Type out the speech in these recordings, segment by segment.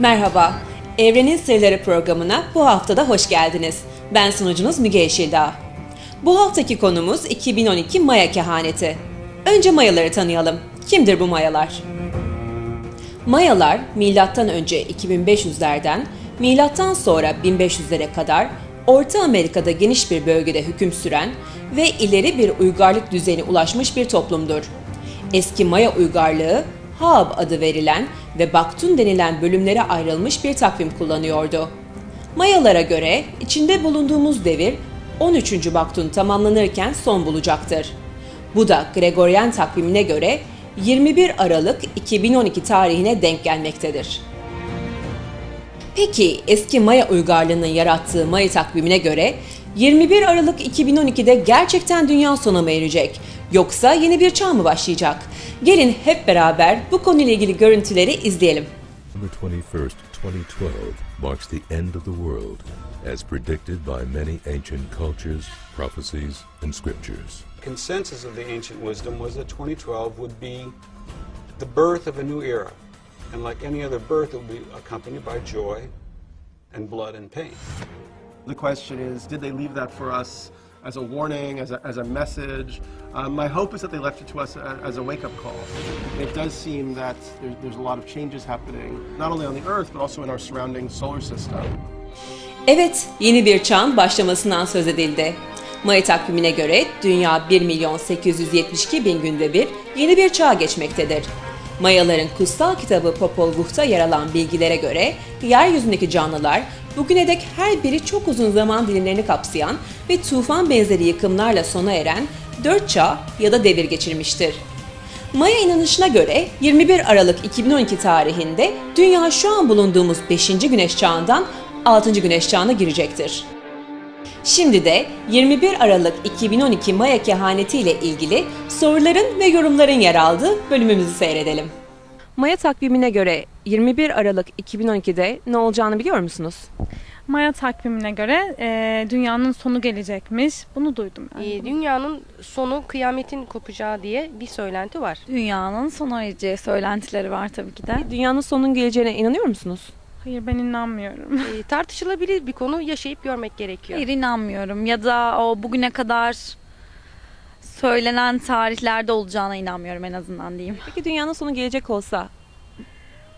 Merhaba, Evrenin Sırları programına bu haftada hoş geldiniz. Ben sunucunuz Müge Yeşildağ. Bu haftaki konumuz 2012 Maya kehaneti. Önce Mayaları tanıyalım. Kimdir bu Mayalar? Mayalar milattan önce 2500'lerden milattan sonra 1500'lere kadar Orta Amerika'da geniş bir bölgede hüküm süren ve ileri bir uygarlık düzeyine ulaşmış bir toplumdur. Eski Maya uygarlığı Haab adı verilen ve Baktun denilen bölümlere ayrılmış bir takvim kullanıyordu. Mayalara göre içinde bulunduğumuz devir 13. Baktun tamamlanırken son bulacaktır. Bu da Gregorian takvimine göre 21 Aralık 2012 tarihine denk gelmektedir. Peki eski Maya uygarlığının yarattığı Maya takvimine göre 21 Aralık 2012'de gerçekten dünya sonu mu erecek? Yoksa yeni bir çağ mı başlayacak? Gelin hep beraber bu konuyla ilgili görüntüleri izleyelim. November 21st, 2012 marks the end of the world, as predicted by many ancient cultures, prophecies, and scriptures. consensus of the ancient wisdom was that 2012 would be the birth of a new era. And like any other birth, it would be accompanied by joy and blood and pain. The question is, did they leave that for us as a warning, as a, as a message? Um, my hope is that they left it to us a, as a wake-up call. It does seem that there's, there's a lot of changes happening, not only on the Earth, but also in our surrounding solar system. Evet, yeni bir çağın başlamasından söz edildi. Maya takvimine göre dünya 1 milyon 872 bin günde bir yeni bir çağa geçmektedir. Mayaların kutsal kitabı Popol Vuh'ta yer alan bilgilere göre yeryüzündeki canlılar bugüne dek her biri çok uzun zaman dilimlerini kapsayan ve tufan benzeri yıkımlarla sona eren dört çağ ya da devir geçirmiştir. Maya inanışına göre 21 Aralık 2012 tarihinde dünya şu an bulunduğumuz 5. güneş çağından 6. güneş çağına girecektir. Şimdi de 21 Aralık 2012 Maya kehaneti ile ilgili soruların ve yorumların yer aldığı bölümümüzü seyredelim. Maya takvimine göre 21 Aralık 2012'de ne olacağını biliyor musunuz? Maya takvimine göre e, dünyanın sonu gelecekmiş. Bunu duydum. Yani. Ee, dünyanın sonu kıyametin kopacağı diye bir söylenti var. Dünyanın sona ereceği söylentileri var tabii ki de. Dünyanın sonunun geleceğine inanıyor musunuz? Hayır ben inanmıyorum. Ee, tartışılabilir bir konu yaşayıp görmek gerekiyor. Hayır inanmıyorum ya da o bugüne kadar söylenen tarihlerde olacağına inanmıyorum en azından diyeyim. Peki dünyanın sonu gelecek olsa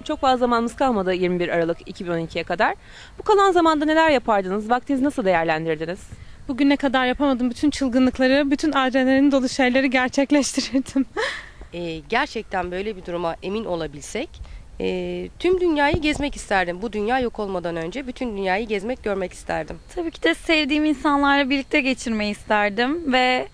çok fazla zamanımız kalmadı 21 Aralık 2012'ye kadar. Bu kalan zamanda neler yapardınız? Vaktinizi nasıl değerlendirdiniz? Bugüne kadar yapamadığım bütün çılgınlıkları, bütün adrenalin dolu şeyleri gerçekleştirirdim. Ee, gerçekten böyle bir duruma emin olabilsek e, tüm dünyayı gezmek isterdim. Bu dünya yok olmadan önce bütün dünyayı gezmek, görmek isterdim. Tabii ki de sevdiğim insanlarla birlikte geçirmeyi isterdim ve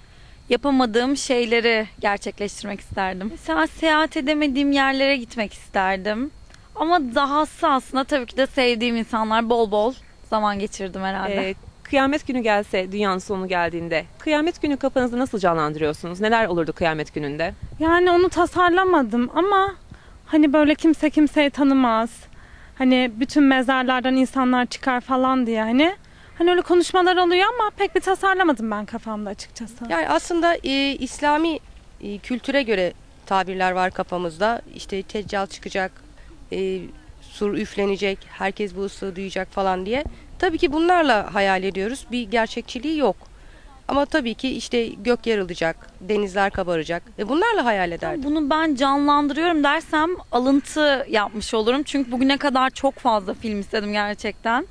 yapamadığım şeyleri gerçekleştirmek isterdim. Mesela seyahat edemediğim yerlere gitmek isterdim. Ama dahası aslında tabii ki de sevdiğim insanlar bol bol zaman geçirdim herhalde. Ee, kıyamet günü gelse, dünyanın sonu geldiğinde, kıyamet günü kafanızda nasıl canlandırıyorsunuz? Neler olurdu kıyamet gününde? Yani onu tasarlamadım ama hani böyle kimse kimseyi tanımaz. Hani bütün mezarlardan insanlar çıkar falan diye hani. Hani öyle konuşmalar oluyor ama pek bir tasarlamadım ben kafamda açıkçası. Yani aslında e, İslami e, kültüre göre tabirler var kafamızda. İşte teccal çıkacak, e, sur üflenecek, herkes bu ıslığı duyacak falan diye. Tabii ki bunlarla hayal ediyoruz. Bir gerçekçiliği yok. Ama tabii ki işte gök yarılacak, denizler kabaracak. E bunlarla hayal ederdim. Bunu ben canlandırıyorum dersem alıntı yapmış olurum. Çünkü bugüne kadar çok fazla film izledim gerçekten.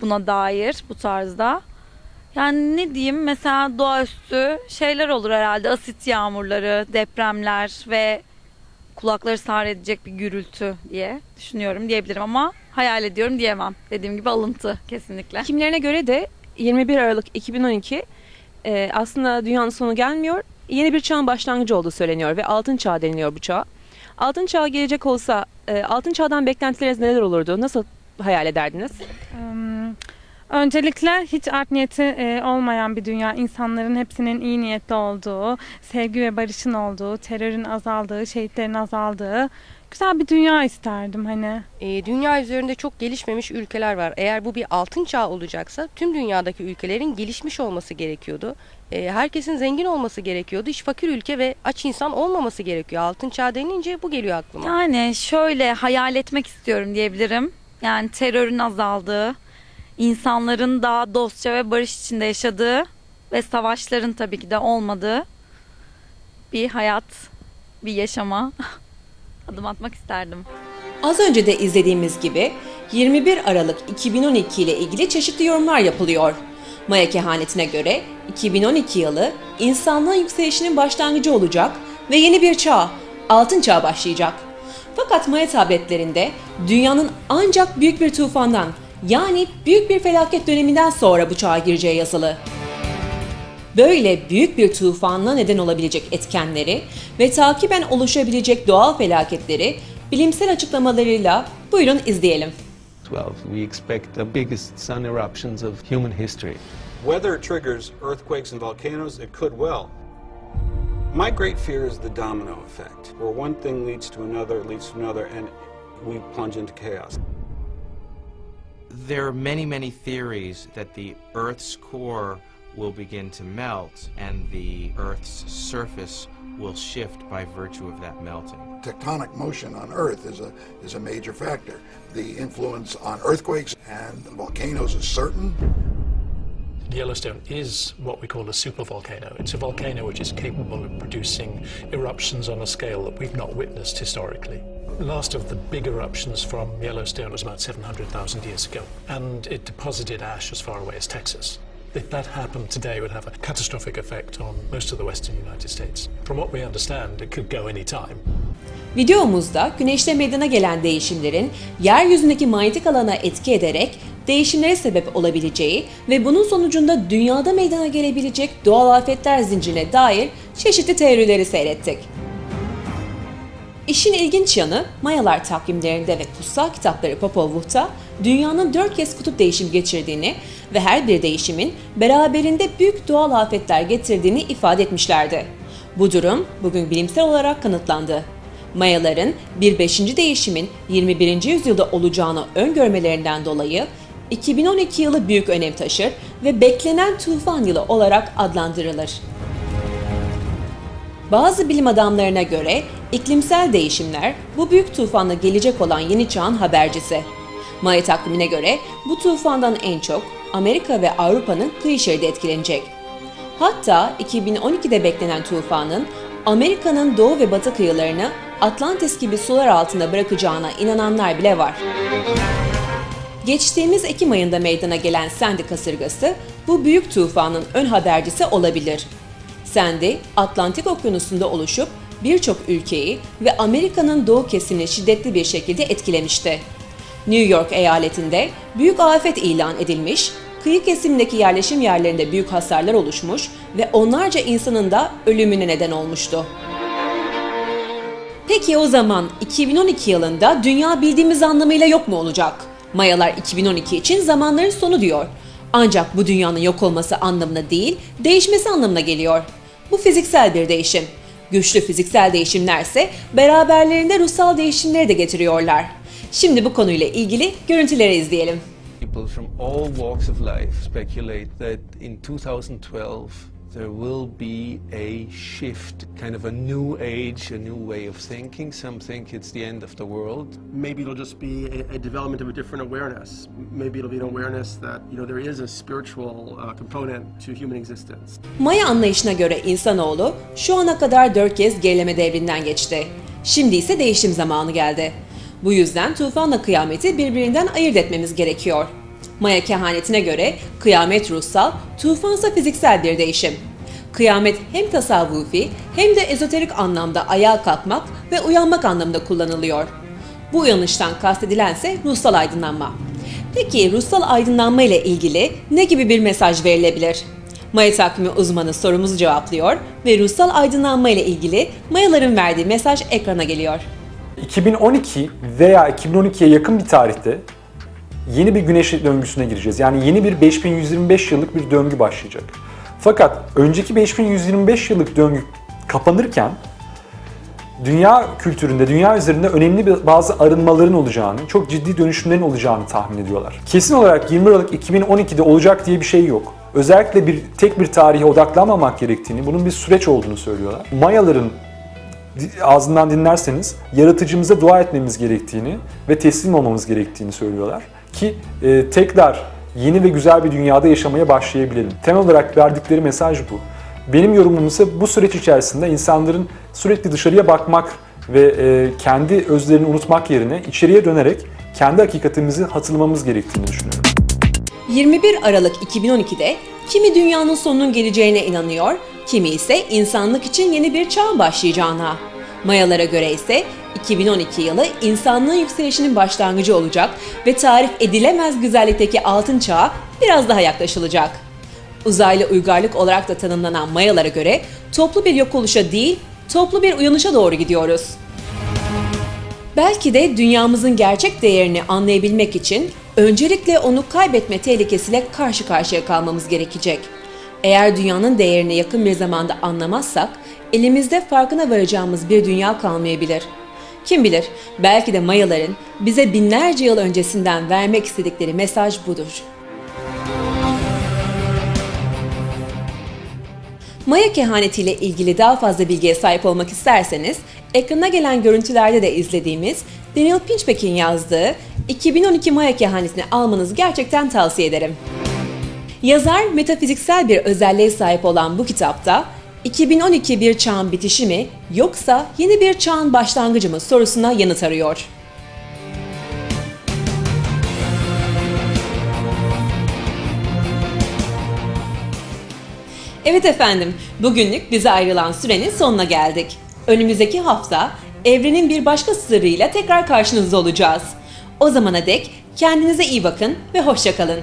Buna dair bu tarzda. Yani ne diyeyim mesela doğaüstü şeyler olur herhalde. Asit yağmurları, depremler ve kulakları sağır edecek bir gürültü diye düşünüyorum diyebilirim ama hayal ediyorum diyemem. Dediğim gibi alıntı kesinlikle. Kimlerine göre de 21 Aralık 2012 e, aslında dünyanın sonu gelmiyor. Yeni bir çağın başlangıcı olduğu söyleniyor ve altın çağ deniliyor bu çağ. Altın çağ gelecek olsa e, altın çağdan beklentileriniz neler olurdu? Nasıl hayal ederdiniz? Öncelikle hiç art niyeti e, olmayan bir dünya, insanların hepsinin iyi niyetli olduğu, sevgi ve barışın olduğu, terörün azaldığı, şehitlerin azaldığı, güzel bir dünya isterdim hani. E, dünya üzerinde çok gelişmemiş ülkeler var. Eğer bu bir altın çağ olacaksa tüm dünyadaki ülkelerin gelişmiş olması gerekiyordu. E, herkesin zengin olması gerekiyordu. Hiç fakir ülke ve aç insan olmaması gerekiyor. Altın çağ denince bu geliyor aklıma. Yani şöyle hayal etmek istiyorum diyebilirim. Yani terörün azaldığı, insanların daha dostça ve barış içinde yaşadığı ve savaşların tabii ki de olmadığı bir hayat, bir yaşama adım atmak isterdim. Az önce de izlediğimiz gibi 21 Aralık 2012 ile ilgili çeşitli yorumlar yapılıyor. Maya kehanetine göre 2012 yılı insanlığın yükselişinin başlangıcı olacak ve yeni bir çağ, altın çağ başlayacak. Fakat Maya tabletlerinde dünyanın ancak büyük bir tufandan yani büyük bir felaket döneminden sonra bu çağa gireceği yazılı. Böyle büyük bir tufanla neden olabilecek etkenleri ve takiben oluşabilecek doğal felaketleri bilimsel açıklamalarıyla buyurun izleyelim. 12, we expect the biggest sun eruptions of human history. Weather triggers earthquakes and volcanoes, it could well. My great fear is the domino effect, where one thing leads to another, leads to another, and we plunge into chaos. There are many, many theories that the Earth's core will begin to melt and the Earth's surface will shift by virtue of that melting. tectonic motion on Earth is a is a major factor. The influence on earthquakes and volcanoes is certain. Yellowstone is what we call a supervolcano. It's a volcano which is capable of producing eruptions on a scale that we've not witnessed historically. The last of the big eruptions from Yellowstone was about 700,000 years ago, and it deposited ash as far away as Texas. If that happened today, would have a catastrophic effect on most of the western United States. From what we understand, it could go any time. Videomuzda güneşte meydana gelen değişimlerin yeryüzündeki manyetik alana etki ederek değişimlere sebep olabileceği ve bunun sonucunda dünyada meydana gelebilecek doğal afetler zincirine dair çeşitli teorileri seyrettik. İşin ilginç yanı Mayalar takvimlerinde ve kutsal kitapları Popol Vuh'ta dünyanın dört kez kutup değişim geçirdiğini ve her bir değişimin beraberinde büyük doğal afetler getirdiğini ifade etmişlerdi. Bu durum bugün bilimsel olarak kanıtlandı. Mayaların bir beşinci değişimin 21. yüzyılda olacağını öngörmelerinden dolayı 2012 yılı büyük önem taşır ve beklenen tufan yılı olarak adlandırılır. Bazı bilim adamlarına göre iklimsel değişimler bu büyük tufanla gelecek olan yeni çağın habercisi. Maya takvimine göre bu tufandan en çok Amerika ve Avrupa'nın kıyı şeridi etkilenecek. Hatta 2012'de beklenen tufanın Amerika'nın doğu ve batı kıyılarını Atlantis gibi sular altında bırakacağına inananlar bile var. Geçtiğimiz Ekim ayında meydana gelen Sandy kasırgası bu büyük tufanın ön habercisi olabilir. Sandy, Atlantik Okyanusu'nda oluşup birçok ülkeyi ve Amerika'nın doğu kesimini şiddetli bir şekilde etkilemişti. New York eyaletinde büyük afet ilan edilmiş, kıyı kesimindeki yerleşim yerlerinde büyük hasarlar oluşmuş ve onlarca insanın da ölümüne neden olmuştu. Peki o zaman 2012 yılında dünya bildiğimiz anlamıyla yok mu olacak? Mayalar 2012 için zamanların sonu diyor. Ancak bu dünyanın yok olması anlamına değil, değişmesi anlamına geliyor. Bu fiziksel bir değişim. Güçlü fiziksel değişimlerse beraberlerinde ruhsal değişimleri de getiriyorlar. Şimdi bu konuyla ilgili görüntüleri izleyelim. People from all walks of life speculate that in 2012 there will be a shift, kind of a new age, a new way of thinking. Some think it's the end of the world. Maybe it'll just be a, a development of a different awareness. Maybe it'll be an awareness that you know there is a spiritual uh, component to human existence. Maya anlayışına göre insanoğlu şu ana kadar dört kez gerileme devrinden geçti. Şimdi ise değişim zamanı geldi. Bu yüzden tufanla kıyameti birbirinden ayırt etmemiz gerekiyor. Maya kehanetine göre kıyamet ruhsal, tufansa fiziksel bir değişim. Kıyamet hem tasavvufi hem de ezoterik anlamda ayağa kalkmak ve uyanmak anlamında kullanılıyor. Bu uyanıştan kastedilense ruhsal aydınlanma. Peki ruhsal aydınlanma ile ilgili ne gibi bir mesaj verilebilir? Maya takvimi uzmanı sorumuzu cevaplıyor ve ruhsal aydınlanma ile ilgili Mayaların verdiği mesaj ekrana geliyor. 2012 veya 2012'ye yakın bir tarihte yeni bir güneş döngüsüne gireceğiz. Yani yeni bir 5125 yıllık bir döngü başlayacak. Fakat önceki 5125 yıllık döngü kapanırken dünya kültüründe, dünya üzerinde önemli bazı arınmaların olacağını, çok ciddi dönüşümlerin olacağını tahmin ediyorlar. Kesin olarak 20 Aralık 2012'de olacak diye bir şey yok. Özellikle bir tek bir tarihe odaklanmamak gerektiğini, bunun bir süreç olduğunu söylüyorlar. Mayaların ağzından dinlerseniz yaratıcımıza dua etmemiz gerektiğini ve teslim olmamız gerektiğini söylüyorlar. Ki e, tekrar yeni ve güzel bir dünyada yaşamaya başlayabilelim. Temel olarak verdikleri mesaj bu. Benim yorumum ise bu süreç içerisinde insanların sürekli dışarıya bakmak ve e, kendi özlerini unutmak yerine içeriye dönerek kendi hakikatimizi hatırlamamız gerektiğini düşünüyorum. 21 Aralık 2012'de kimi dünyanın sonunun geleceğine inanıyor, kimi ise insanlık için yeni bir çağın başlayacağına. Mayalara göre ise 2012 yılı insanlığın yükselişinin başlangıcı olacak ve tarif edilemez güzellikteki altın çağa biraz daha yaklaşılacak. Uzaylı uygarlık olarak da tanımlanan Mayalara göre toplu bir yok oluşa değil, toplu bir uyanışa doğru gidiyoruz. Belki de dünyamızın gerçek değerini anlayabilmek için öncelikle onu kaybetme tehlikesiyle karşı karşıya kalmamız gerekecek. Eğer dünyanın değerini yakın bir zamanda anlamazsak, elimizde farkına varacağımız bir dünya kalmayabilir. Kim bilir, belki de Mayaların bize binlerce yıl öncesinden vermek istedikleri mesaj budur. Maya kehanetiyle ilgili daha fazla bilgiye sahip olmak isterseniz, ekrana gelen görüntülerde de izlediğimiz Daniel Pinchbeck'in yazdığı 2012 Maya kehanetini almanızı gerçekten tavsiye ederim. Yazar metafiziksel bir özelliğe sahip olan bu kitapta 2012 bir çağın bitişi mi yoksa yeni bir çağın başlangıcı mı sorusuna yanıt arıyor. Evet efendim, bugünlük bize ayrılan sürenin sonuna geldik. Önümüzdeki hafta evrenin bir başka sırrıyla tekrar karşınızda olacağız. O zamana dek kendinize iyi bakın ve hoşçakalın.